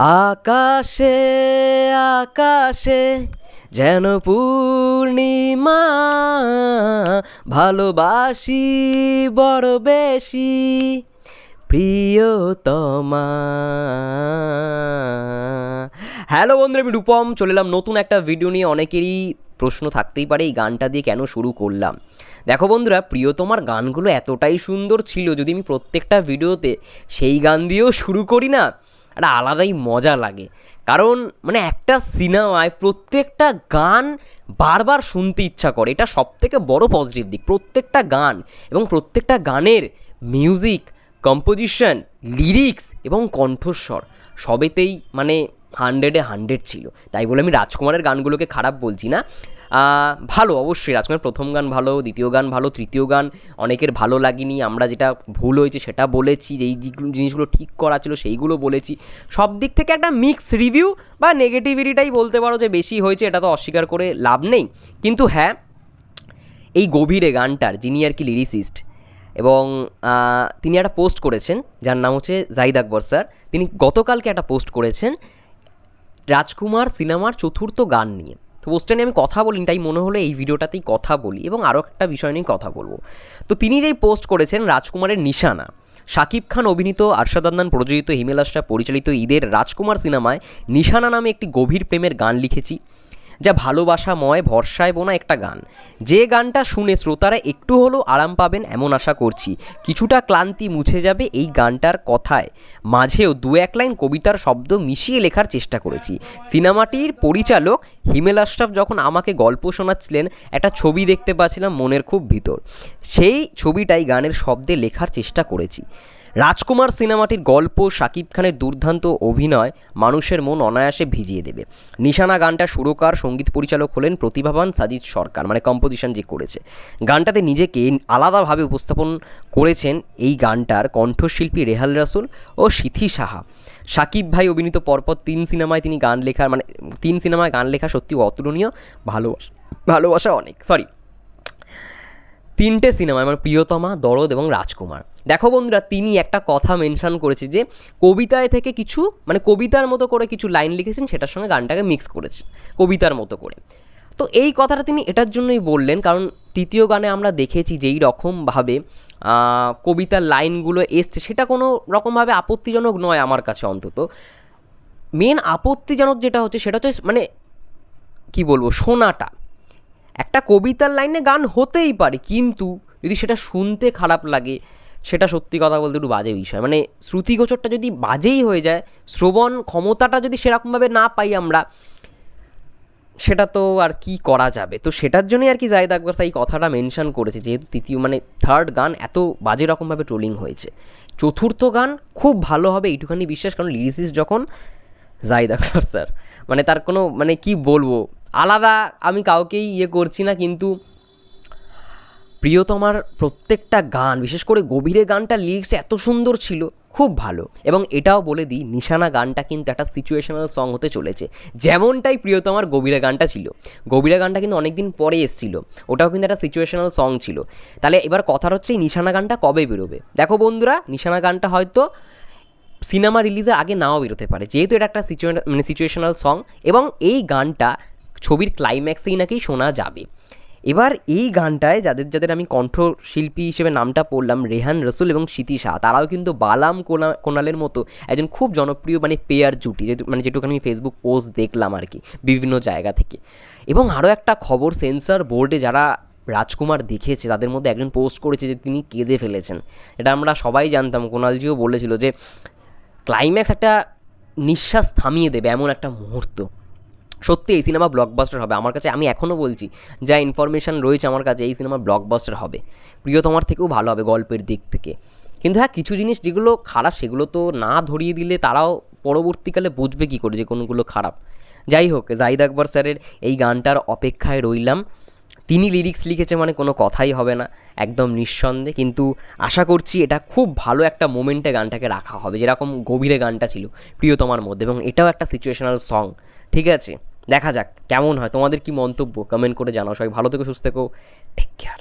আকাশে আকাশে যেন পূর্ণিমা, ভালোবাসি বড় বেশি, প্রিয়তমা। হ্যালো বন্ধুরা, আমি রূপম, চলে এলাম নতুন একটা ভিডিও নিয়ে। অনেকেরই প্রশ্ন থাকতেই পারে, এই গানটা দিয়ে কেন শুরু করলাম? দেখো বন্ধুরা, প্রিয়তমার গানগুলো এতটাই সুন্দর ছিল, যদি আমি প্রত্যেকটা ভিডিওতে সেই গান দিয়েও শুরু করি না একটা আলাদাই মজা লাগে। কারণ মানে একটা সিনেমায় প্রত্যেকটা গান বারবার শুনতে ইচ্ছা করে। এটা সবথেকে বড় পজিটিভ দিক। প্রত্যেকটা গান এবং প্রত্যেকটা গানের মিউজিক কম্পোজিশন লিরিক্স এবং কণ্ঠস্বর সবেতেই মানে হান্ড্রেডে হান্ড্রেড ছিল। তাই বলে আমি রাজকুমারের গানগুলোকে খারাপ বলছি না। ভালো, অবশ্যই রাজকুমারের প্রথম গান ভালো, দ্বিতীয় গান ভালো, তৃতীয় গান অনেকের ভালো লাগেনি। আমরা যেটা ভুল হয়েছে সেটা বলেছি, যেই জিনিসগুলো ঠিক করা ছিল সেইগুলো বলেছি। সব দিক থেকে একটা মিক্স রিভিউ বা নেগেটিভিটিটাই বলতে পারো যে বেশি হয়েছে, এটা তো অস্বীকার করে লাভ নেই। কিন্তু হ্যাঁ এই গভীরে গানটার, যিনি আর কি লিরিসিস্ট এবং তিনি একটা পোস্ট করেছেন, যার নাম হচ্ছে জাহিদ আকবর স্যার। তিনি গতকালকে একটা পোস্ট করেছেন রাজকুমার সিনেমার চতুর্থ গান নিয়ে। তো পোস্টটা নিয়ে আমি কথা বলিনি, তাই মনে হলো এই ভিডিওটাতেই কথা বলি এবং আরও একটা বিষয় নিয়ে কথা বলব। তো তিনি যেই পোস্ট করেছেন রাজকুমারের নিশানা, শাকিব খান অভিনীত আরশাদ আদনান প্রযোজিত হিমেল আশরাফ পরিচালিত ঈদের রাজকুমার সিনেমায় নিশানা নামে একটি গভীর প্রেমের গান লিখেছি। যা ভালোবাসাময়, ভরসায় বোনা একটা গান। যে গানটা শুনে শ্রোতারা একটু হলেও আরাম পাবেন এমন আশা করছি। কিছুটা ক্লান্তি মুছে যাবে এই গানটার কথায়। মাঝেও দু এক লাইন কবিতার শব্দ মিশিয়ে লেখার চেষ্টা করেছি। সিনেমাটির পরিচালক হিমেল আশরাফ যখন আমাকে গল্প শোনাচ্ছিলেন, একটা ছবি দেখতে পাচ্ছিলাম মনের খুব ভিতর। সেই ছবিটাই গানের শব্দে লেখার চেষ্টা করেছি। রাজকুমার সিনেমাটির গল্প শাকিব খানের দুর্দান্ত অভিনয় মানুষের মন অনায়াসে ভিজিয়ে দেবে। নিশানা গানটা সুরকার, সংগীত পরিচালক হলেন প্রতিভাবান সাজিদ সরকার মানে কম্পোজিশন যে করেছে। গানটাতে নিজেকে আলাদাভাবে উপস্থাপন করেছেন এই গানটার কণ্ঠশিল্পী রেহাল রাসুল ও সিথি সাহা। সাকিব ভাই অভিনীত পরপর তিন সিনেমায় তিনি গান লেখার মানে তিন সিনেমায় গান লেখা সত্যি অতুলনীয়, ভালোবাসা ভালোবাসা অনেক সরি তিনটে সিনেমা আমার প্রিয়তমা, দরদ এবং রাজকুমার। দেখো বন্ধুরা, তিনি একটা কথা মেনশন করেছে যে, কবিতায় থেকে কিছু মানে কবিতার মতো করে কিছু লাইন লিখেছেন, সেটার সঙ্গে গানটাকে মিক্স করেছে কবিতার মতো করে। তো এই কথাটা তিনি এটার জন্যই বললেন, কারণ তৃতীয় গানে আমরা দেখেছি যেই রকমভাবে কবিতার লাইনগুলো এসছে, সেটা কোনো রকমভাবে আপত্তিজনক নয় আমার কাছে অন্তত। মেন আপত্তিজনক যেটা হচ্ছে, সেটা হচ্ছে মানে কি বলব, শোনাটা। একটা কবিতার লাইনে গান হতেই পারে, কিন্তু যদি সেটা শুনতে খারাপ লাগে সেটা সত্যি কথা বলতে একটু বাজে বিষয়। মানে শ্রুতিগোচরটা যদি বাজেই হয়ে যায়, শ্রবণ ক্ষমতাটা যদি সেরকমভাবে না পাই আমরা, সেটা তো আর কি করা যাবে? তো সেটার জন্যই আর কি জায়দ আকবর এই কথাটা মেনশন করেছে, যেহেতু তৃতীয় মানে থার্ড গান এত বাজে রকমভাবে ট্রোলিং হয়েছে। চতুর্থ গান খুব ভালো হবে, এইটুখানি বিশ্বাস, কারণ লিরিসিস যখন জাহিদ আকবর স্যার মানে তার কোনো মানে কি বলব? আলাদা আমি কাউকেই ইয়ে করছি না, কিন্তু প্রিয়তমার প্রত্যেকটা গান, বিশেষ করে গভীরে গানটা লিরিক্স এত সুন্দর ছিল, খুব ভালো। এবং এটাও বলে দিই, নিশানা গানটা কিন্তু একটা সিচুয়েশনাল সং হতে চলেছে। যেমনটাই প্রিয়তমার গভীরে গানটা ছিল। গভীরে গানটা কিন্তু অনেকদিন পরে এসেছিল। ওটাও কিন্তু একটা সিচুয়েশনাল সং ছিল। তাহলে এবার কথার হচ্ছে, এই নিশানা গানটা কবে বেরোবে? দেখো বন্ধুরা, নিশানা গানটা হয়তো সিনেমা রিলিজের আগে নাও বেরোতে পারে। যেহেতু এটা একটা সিচুয়ে মানে সিচুয়েশনাল সং এবং এই গানটা ছবির ক্লাইম্যাক্সেই নাকি শোনা যাবে। এবার এই গানটায় যাদের যাদের আমি কণ্ঠশিল্পী হিসেবে নামটা পড়লাম, রেহান রসুল এবং স্মৃতি শাহ, তারাও কিন্তু বালাম কোনা, কোনালের মতো একজন খুব জনপ্রিয় মানে পেয়ার জুটি যেহেতু মানে যেটুকু আমি ফেসবুক পোস্ট দেখলাম আর কি, বিভিন্ন জায়গা থেকে। এবং আরও একটা খবর সেন্সার বোর্ডে যারা রাজকুমার দেখেছে, তাদের মধ্যে একজন পোস্ট করেছে যে তিনি কেঁদে ফেলেছেন। এটা আমরা সবাই জানতাম, কোনালজিও বলেছিল যে ক্লাইম্যাক্স একটা নিঃশ্বাস থামিয়ে দেবে এমন একটা মুহূর্ত। সত্যি এই সিনেমা ব্লকবাস্টার হবে। আমার কাছে আমি এখনও বলছি, যা ইনফরমেশান রয়েছে আমার কাছে এই সিনেমা ব্লকবাস্টার হবে। প্রিয়তমার থেকেও ভালো হবে গল্পের দিক থেকে। কিন্তু হ্যাঁ কিছু জিনিস যেগুলো খারাপ, সেগুলো তো না ধরিয়ে দিলে তারাও পরবর্তীকালে বুঝবে কী করে যে কোনগুলো খারাপ। যাই হোক, জাহিদ আকবর স্যারের এই গানটার অপেক্ষায় রইলাম। তিনি লিরিক্স লিখেছে মানে কোনো কথাই হবে না, একদম নিঃসন্দেহে। কিন্তু আশা করছি এটা খুব ভালো একটা মোমেন্টে গানটাকে রাখা হবে, যেরকম গভীরে গানটা ছিল প্রিয়তমার মধ্যে। এবং এটাও একটা সিচুয়েশনাল সং ঠিক আছে? দেখা যাক, কেমন হয়? তোমাদের কি মন্তব্য? কমেন্ট করে জানাও। সবাই ভালো থেকো, সুস্থ থেকো। Take care